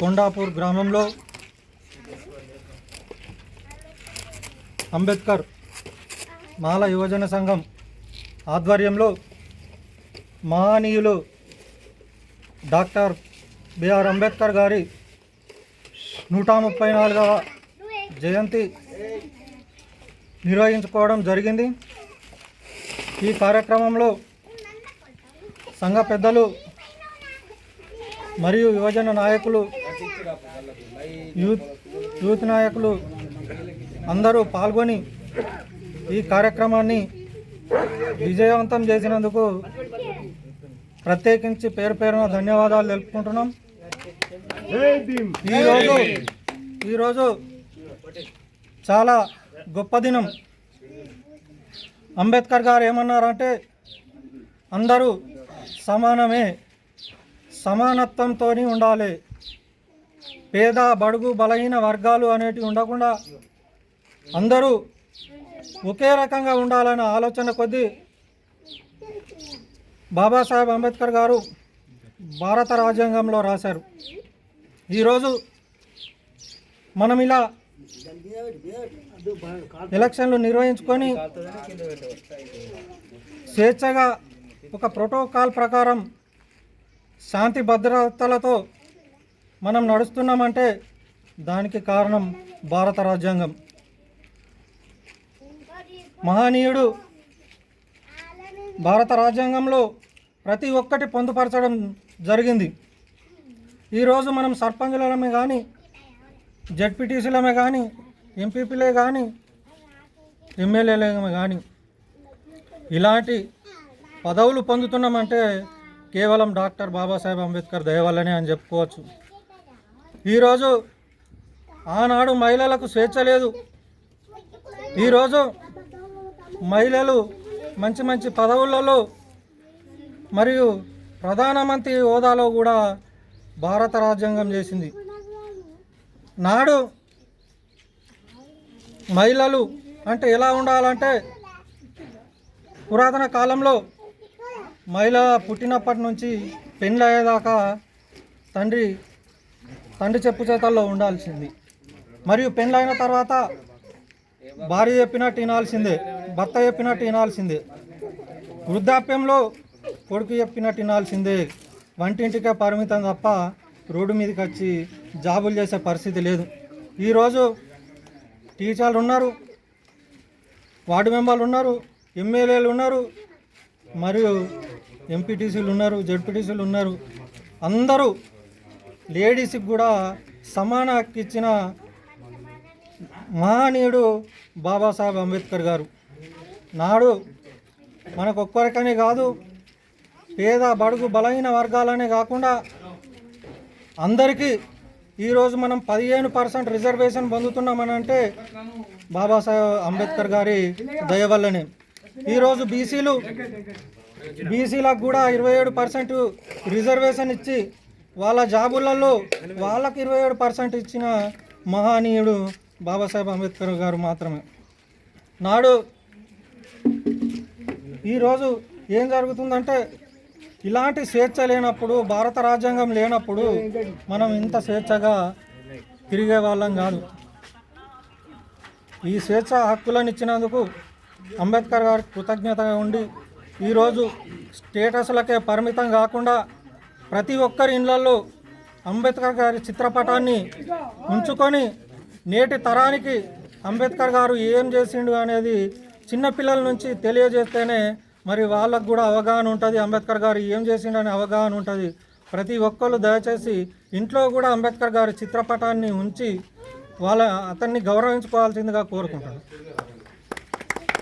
కొండాపూర్ గ్రామంలో అంబేద్కర్ మాల యువజన సంఘం ఆధ్వర్యంలో మహనీయులు డాక్టర్ బిఆర్ అంబేద్కర్ గారి నూట ముప్పై నాలుగవ జయంతి నిర్వహించుకోవడం జరిగింది. ఈ కార్యక్రమంలో సంఘ పెద్దలు మరియు యువజన నాయకులు యూత్ యూత్ నాయకులు అందరూ పాల్గొని ఈ కార్యక్రమాన్ని విజయవంతం చేసినందుకు ప్రత్యేకించి పేరు పేరున ధన్యవాదాలు తెలుపుకుంటున్నాం. ఈరోజు ఈరోజు చాలా గొప్ప దినం. అంబేద్కర్ గారు ఏమన్నారంటే అందరూ సమానమే. సమానత్వంతో ఉండాలి. పేద బడుగు బలహీన వర్గాలు అనేటివి ఉండకుండా అందరూ ఒకే రకంగా ఉండాలనే ఆలోచన కొద్దీ బాబాసాహెబ్ అంబేద్కర్ గారు భారత రాజ్యాంగంలో రాశారు. ఈరోజు మనం ఇలా ఎలక్షన్లు నిర్వహించుకొని స్వేచ్ఛగా ఒక ప్రోటోకాల్ ప్రకారం శాంతి భద్రతలతో మనం నడుస్తున్నామంటే దానికి కారణం భారత రాజ్యాంగం. మహనీయుడు భారత రాజ్యాంగంలో ప్రతి ఒక్కటి పొందుపరచడం జరిగింది. ఈరోజు మనం సర్పంచులమే కానీ జడ్పీటీసీలమే కానీ ఎంపీపీలే కానీ ఎమ్మెల్యేలమే కానీ ఇలాంటి పదవులు పొందుతున్నామంటే కేవలం డాక్టర్ బాబాసాహెబ్ అంబేద్కర్ దయ అని చెప్పుకోవచ్చు. ఈరోజు ఆనాడు మహిళలకు స్వేచ్ఛ లేదు. ఈరోజు మహిళలు మంచి మంచి పదవులలో మరియు ప్రధానమంత్రి హోదాలో కూడా భారత రాజ్యాంగం చేసింది. నాడు మహిళలు అంటే ఎలా ఉండాలంటే పురాతన కాలంలో మహిళ పుట్టినప్పటి నుంచి పెళ్ళి అయ్యేదాకా తండ్రి తండ్రి చెప్పు చేతల్లో ఉండాల్సింది. మరియు పెళ్ళైన తర్వాత భార్య చెప్పినట్టు వినాల్సిందే భర్త చెప్పినట్టు వినాల్సిందే వృద్ధాప్యంలో కొడుకు చెప్పినట్టు వినాల్సిందే. వంటింటికే పరిమితం తప్ప రోడ్డు మీదకి వచ్చి జాబులు చేసే పరిస్థితి లేదు. ఈరోజు టీచర్లు ఉన్నారు వార్డు మెంబర్లు ఉన్నారు ఎమ్మెల్యేలు ఉన్నారు మరియు ఎంపీటీసీలు ఉన్నారు జడ్పీటీసీలు ఉన్నారు. అందరూ లేడీస్కి కూడా సమాన హక్కు ఇచ్చిన మహనీయుడు బాబాసాహెబ్ అంబేద్కర్ గారు. నాడు మనకు ఒక్కరికనే కాదు పేద బడుగు బలహీన వర్గాలనే కాకుండా అందరికీ ఈరోజు మనం పదిహేను పర్సెంట్ రిజర్వేషన్ పొందుతున్నామనంటే బాబాసాహెబ్ అంబేద్కర్ గారి దయ వల్లనే. ఈరోజు బీసీలు బీసీలకు కూడా ఇరవై ఏడు పర్సెంట్ రిజర్వేషన్ ఇచ్చి వాళ్ళ జాబులలో వాళ్ళకి ఇరవై ఏడు పర్సెంట్ ఇచ్చిన మహనీయుడు బాబాసాహెబ్ అంబేద్కర్ గారు మాత్రమే. నాడు ఈరోజు ఏం జరుగుతుందంటే ఇలాంటి స్వేచ్ఛ లేనప్పుడు భారత రాజ్యాంగం లేనప్పుడు మనం ఇంత స్వేచ్ఛగా తిరిగే వాళ్ళం కాదు. ఈ స్వేచ్ఛ హక్కులను ఇచ్చినందుకు అంబేద్కర్ గారికి కృతజ్ఞతగా ఉండి ఈరోజు స్టేటస్లకే పరిమితం కాకుండా ప్రతి ఒక్కరి ఇళ్ళలో అంబేద్కర్ గారి చిత్రపటాన్ని ఉంచుకొని నేటి తరానికి అంబేద్కర్ గారు ఏం చేసిండు అనేది చిన్నపిల్లల నుంచి తెలియజేస్తేనే మరి వాళ్ళకు కూడా అవగాహన ఉంటుంది. అంబేద్కర్ గారు ఏం చేసిండు అనే అవగాహన ఉంటుంది. ప్రతి ఒక్కరు దయచేసి ఇంట్లో కూడా అంబేద్కర్ గారి చిత్రపటాన్ని ఉంచి వాళ్ళ అతన్ని గౌరవించుకోవాల్సిందిగా కోరుకుంటాను